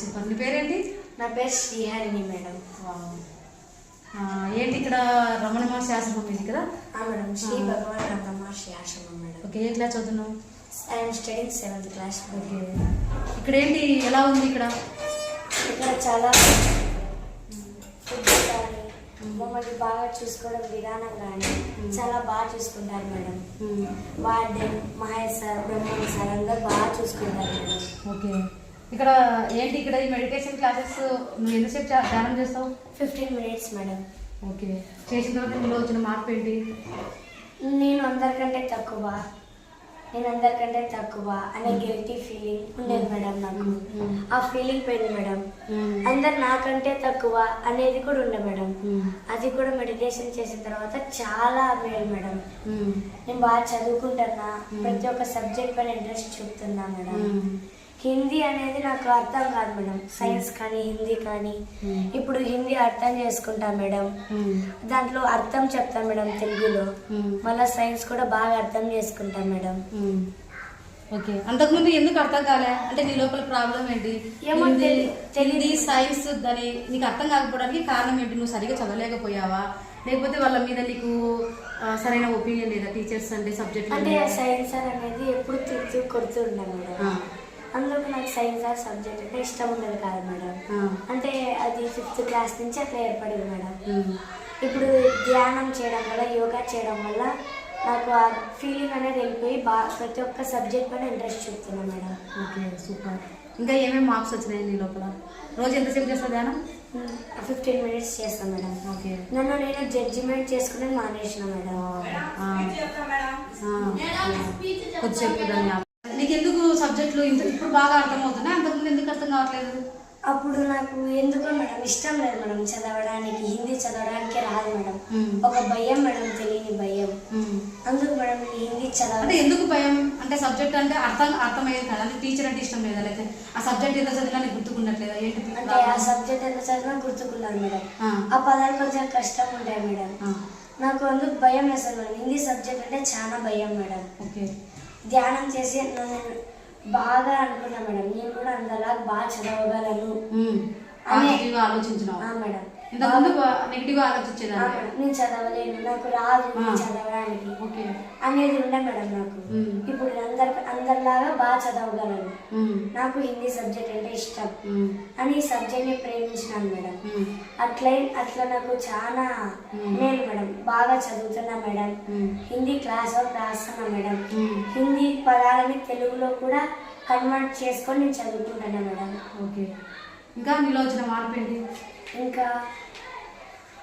Super. నీ పేరేంటి? నా పేరు శ్రీహరిణి మేడం. ఏంటి ఇక్కడ రమణ మహర్షి ఆశ్రమం ఇది కదా? మేడం శ్రీ భగవాన్ రమణ శ్రీ ఆశ్రమం మేడం. ఓకే ఏ క్లాస్ చదువుతున్నావు? I'm studying seventh class okay. ఇక్కడ ఏంటి ఎలా ఉంది ఇక్కడ? ఇక్కడ చాలా మమ్మల్ని బాగా చూసుకోవడం విధానం కానీ చాలా బాగా చూసుకుంటారు madam. Warden Mahesh sir Brahmani sir అందరు బాగా చూసుకుంటారు మేడం. ఓకే. ఇక్కడ ఏంటి ఇక్కడ ఈ మెడిటేషన్ క్లాసెస్ నువ్వు ఎంతసేపు ధ్యానం చేస్తావు? Fifteen minutes madam okay. చేసిన తర్వాత నీలో వచ్చిన మార్పు ఏంటి? నేను అందరికంటే తక్కువ. నేను అందరికంటే తక్కువ అనే గిల్టీ ఫీలింగ్ ఉండేది మేడం నాకు. మ్మ్. ఆ ఫీలింగ్ పోయింది మేడం అందరు నాకంటే తక్కువ అనేది కూడా ఉండే మేడం. అది కూడా మెడిటేషన్ చేసిన తర్వాత చాలా మేలు మేడం. నేను బాగా చదువుకుంటున్నా. ప్రతి ఒక్క సబ్జెక్ట్ పైన ఇంట్రెస్ట్ చూపుతున్నా మేడం. హిందీ అనేది నాకు అర్థం కాదు మేడం. సైన్స్ కానీ హిందీ కానీ. ఇప్పుడు హిందీ అర్థం చేసుకుంటా మేడం. దాంట్లో అర్థం చెప్తాను మేడం తెలుగులో. మళ్ళీ సైన్స్ కూడా బాగా అర్థం చేసుకుంటాం మేడం. ఓకే. అంతకుముందు ఎందుకు అర్థం కాలే? అంటే నీ లోపల ప్రాబ్లం ఏంటి? ఏమో హిందీ తెలి- తెలీదు. హిందీ సైన్స్ దాని నీకు అర్థం కాకపోవడానికి కారణం ఏంటి? నువ్వు సరిగా చదవలేకపోయావా? లేకపోతే వాళ్ళ మీద నీకు సరైన ఒపీనియన్ లేదా? టీచర్స్ అంటే సబ్జెక్ట్ అంటే సైన్స్ అనేది ఎప్పుడు తిడుతూ కొడుతూ మేడం. అందులో నాకు సైన్స్ సార్ సబ్జెక్ట్ అంటే ఇష్టం ఉండదు కాదు మేడం. అంటే అది ఫిఫ్త్ క్లాస్ నుంచి అట్లా ఏర్పడింది మేడం. ఇప్పుడు ధ్యానం చేయడం వల్ల యోగా చేయడం వల్ల నాకు ఆ ఫీలింగ్ అనేది వెళ్ళిపోయి బాగా ప్రతి ఒక్క సబ్జెక్ట్ పైన ఇంట్రెస్ట్ చూపుతున్నా మేడం. Okay super. ఇంకా ఏమేమి మార్క్స్ వచ్చినాయి నీ లోపల? రోజు ఎంతసేపు చేస్తావు ధ్యానం? ఫిఫ్టీన్ మినిట్స్ చేస్తాను మేడం. ఓకే. నన్ను నేను జడ్జిమెంట్ చేసుకుని మానేసిన మేడం. కొద్దిసేపు సబ్జెక్టులు ఇంత ఇప్పుడు బాగా అర్థమవుతున్నాయి అంతకుముందు ఎందుకు అర్థం కావట్లేదు? అప్పుడు నాకు ఎందుకో మేడం ఇష్టం లేదు మేడం చదవడానికి హిందీ చదవడానికి రాదు మేడం. ఒక భయం మేడం తెలియని భయం. అందుకు మేడం నేను హిందీ అంటే చదవాలి ఎందుకు భయం? అంటే సబ్జెక్ట్ అంటే అర్థం అర్థమయ్యేది కదా. అంటే టీచర్ అంటే ఇష్టం లేదా? లేకపోతే ఆ సబ్జెక్ట్ ఎంత చదివినా నీకు గుర్తుకున్నట్లేదా ఏంటి అంటే ఆ సబ్జెక్ట్ ఎంత చదివినా గుర్తుకున్నాను మేడం. ఆ. పదాలు కొంచెం కష్టం ఉంటాయి మేడం. నాకు అందుకు భయం వేస్తుంది మేడం. హిందీ సబ్జెక్ట్ అంటే చాలా భయం మేడం. ఓకే. ధ్యానం చేసి నన్ను బాగా అనుకున్నా మేడం. నేను కూడా అందలా బాగా చదవగలను మ్మ్. అనే- పాజిటివ్గా ఆలోచించినావు? ఆ మేడం. ఇంతకుముందు నెగిటివ్ ఆలోచించేదాన్ని నేను చదవలేను నాకు రాదు. చదవడానికి ఓకే అనేది ఉండే మేడం నాకు. ఇప్పుడు అందరి అందరిలాగా బాగా చదవగలను. నాకు హిందీ సబ్జెక్ట్ అంటే ఇష్టం. అని ఈ సబ్జెక్ట్ని ప్రేమించినాను మేడం. అట్లే అట్లా నాకు చాలా. నేను మేడం బాగా చదువుతున్నా మేడం. హిందీ క్లాస్ వర్క్ రాస్తున్నా మేడం. హిందీ పదాలని తెలుగులో కూడా కన్వర్ట్ చేసుకొని నేను చదువుకుంటున్నా మేడం ఓకే ఇంకా నీలో వచ్చిన మార్పు ఏంటి ఇంకా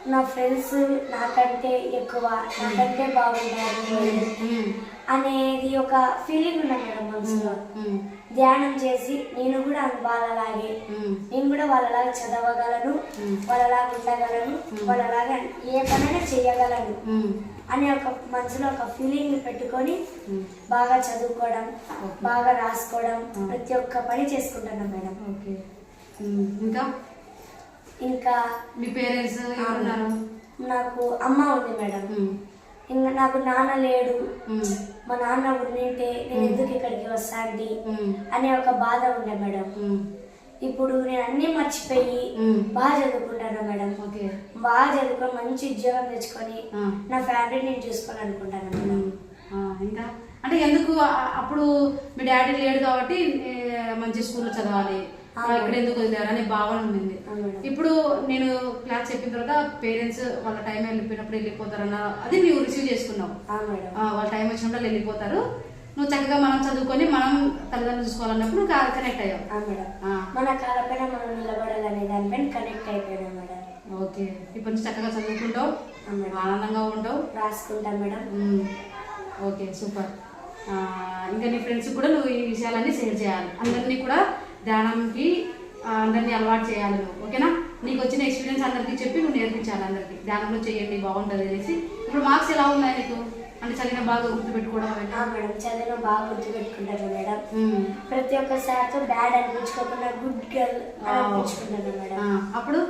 నా ఫ్రెండ్స్ నాకంటే ఎక్కువ నాకంటే బాగుంటారు. అనేది ఒక ఫీలింగ్ ఉన్నా మేడం మనసులో. ధ్యానం చేసి నేను కూడా వాళ్ళలాగే. నేను కూడా వాళ్ళలాగా చదవగలను. వాళ్ళలాగా ఉండగలను వాళ్ళలాగా ఏ పనైనా చేయగలను. అనే ఒక మనసులో ఒక ఫీలింగ్ పెట్టుకొని. బాగా చదువుకోవడం. బాగా రాసుకోవడం. ప్రతి ఒక్క పని చేసుకుంటాను మేడం ఓకే. ఇంకా ఇంకా మీ పేరెంట్స్ ఎవరున్నారు నాకు అమ్మ ఉంది మేడం. ఇంకా నాకు నాన్న లేడు. మా నాన్న ఉండింటే నేను ఎందుకు ఇక్కడికి వస్తాంటి మ్మ్. అనే ఒక బాధ ఉండే మేడం. ఇప్పుడు నేను అన్ని మర్చిపోయి. బాగా చదువుకుంటాను మేడం ఓకే బాగా చదువుకొని మంచి ఉద్యోగం తెచ్చుకొని. నా ఫ్యామిలీ నేను చూసుకోవాలనుకుంటాను మేడం మ్మ్. ఆ, ఇంకా అంటే ఎందుకు అప్పుడు మీ డాడీ లేడు కాబట్టి మంచి స్కూల్లో చదవాలి. ఇక్కడ ఎందుకు వదిలేరు అనే భావన ఉంది. ఇప్పుడు నేను క్లాస్ చెప్పిన తర్వాత పేరెంట్స్ వాళ్ళ టైం వెళ్ళిపోయినప్పుడు వెళ్ళిపోతారన్న అది నువ్వు రిసీవ్ చేసుకున్నావు వాళ్ళ టైం వచ్చినప్పుడు వాళ్ళు వెళ్ళిపోతారు. నువ్వు చక్కగా మనం చదువుకొని మనం తల్లిదండ్రులు చూసుకోవాలన్నప్పుడు నువ్వు కనెక్ట్ అయ్యావు. ఆ మేడం. ఆ, మన కాలపైన మనం నిలబడాలనే దానిపైన కనెక్ట్ అయిపోయినా మేడం. ఓకే. ఇప్పుడు నుంచి చక్కగా చదువుకుంటావు. ఆనందంగా ఉంటావు. రాసుకుంటా మేడం. Okay super. ఇంకా నీ ఫ్రెండ్స్ కూడా నువ్వు ఈ విషయాలన్నీ షేర్ చేయాలి. అందరినీ కూడా ధ్యానంకి అందరినీ అలవాటు చేయాలి నువ్వు ఓకేనా? నీకు వచ్చిన ఎక్స్పీరియన్స్ అందరికీ చెప్పి నువ్వు నేర్పించాలి అందరికీ. ధ్యానంలో చేయండి బాగుంటుంది అనేసి. ఇప్పుడు మార్క్స్ ఎలా ఉన్నాయి నీకు? అంటే చదివిన బాగా గుర్తుపెట్టుకోవడం మేడం చదివిన బాగా గుర్తు పెట్టుకుంటాను మేడం. ప్రతి ఒక్కసారితో బ్యాడ్ అనిపించుకోకుండా గుడ్ గర్ల్ అని అనిపించుకుంటాను మేడం. అప్పుడు?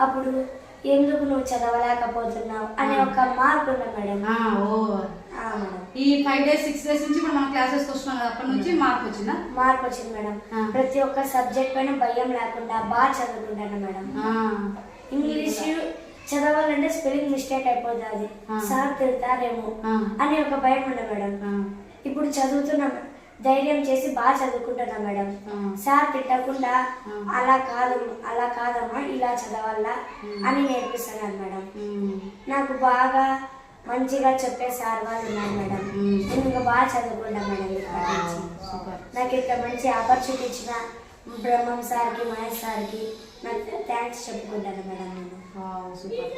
అప్పుడు ఎందుకు నువ్వు చదవలేకపోతున్నావు అనే ఒక మార్పు ఉంది మేడం. ఓ. ఈ ఫైవ్ డేస్ సిక్స్ డేస్ నుంచి మనం క్లాసెస్కి వస్తున్నాం కదా అప్పటి నుంచి మార్పు వచ్చిందా? మార్పు వచ్చింది మేడం. ప్రతి ఒక్క సబ్జెక్ట్ పైన భయం లేకుండా బాగా చదువుకుంటాను మేడం. ఇంగ్లీష్ చదవాలంటే స్పెల్లింగ్ మిస్టేక్ అయిపోతుంది. సార్ తిడతారేమో. అని ఒక భయం ఉండే మేడం. ఇప్పుడు చదువుతున్నాం ధైర్యం చేసి బాగా చదువుకుంటున్నా మేడం. సార్ తిట్టకుండా. అలా కాదు అలా కాదమ్మా ఇలా చదవాలా అని నేర్పిస్తున్నారు మేడం. నాకు బాగా మంచిగా చెప్పే సార్ వాళ్ళు ఉన్నారు మేడం. నేను ఇంకా బాగా చదువుకుంటా మేడం ఇప్పటి నుంచి. సూపర్. నాకు ఇంత మంచి ఆపర్చునిటీ ఇచ్చిన బ్రహ్మం సార్కి మహేష్ సార్కి నాకు థ్యాంక్స్ చెప్పుకుంటాను మేడం నేను. సూపర్.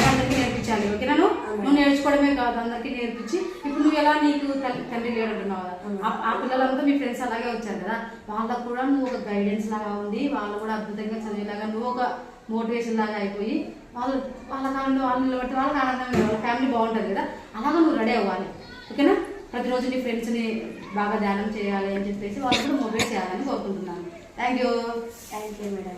అందరికీ నేర్పించాలి ఓకేనా నువ్వు? నేర్చుకోవడమే కాదు అందరికీ నేర్పించి. ఇప్పుడు నువ్వు ఎలా నీకు తల్లి తండ్రి లేడు అంటున్నావు కదా? ఆ- ఆ పిల్లలంతా మీ ఫ్రెండ్స్ అలాగే వచ్చారు కదా? వాళ్ళకు కూడా నువ్వు ఒక గైడెన్స్ లాగా ఉంది వాళ్ళు కూడా అద్భుతంగా చదివేలాగా నువ్వు ఒక మోటివేషన్ లాగా అయిపోయి వాళ్ళు వాళ్ళ కాలంలో వాళ్ళు నిలబడితే వాళ్ళకి ఆనందం వాళ్ళ ఫ్యామిలీ బాగుంటుంది కదా. అలాగే నువ్వు రెడీ అవ్వాలి. ఓకేనా ప్రతిరోజు నీ ఫ్రెండ్స్ని బాగా ధ్యానం చేయాలి అని చెప్పేసి వాళ్ళు కూడా మొబైల్ చేయాలని కోరుకుంటున్నాను. Thank you thank you madam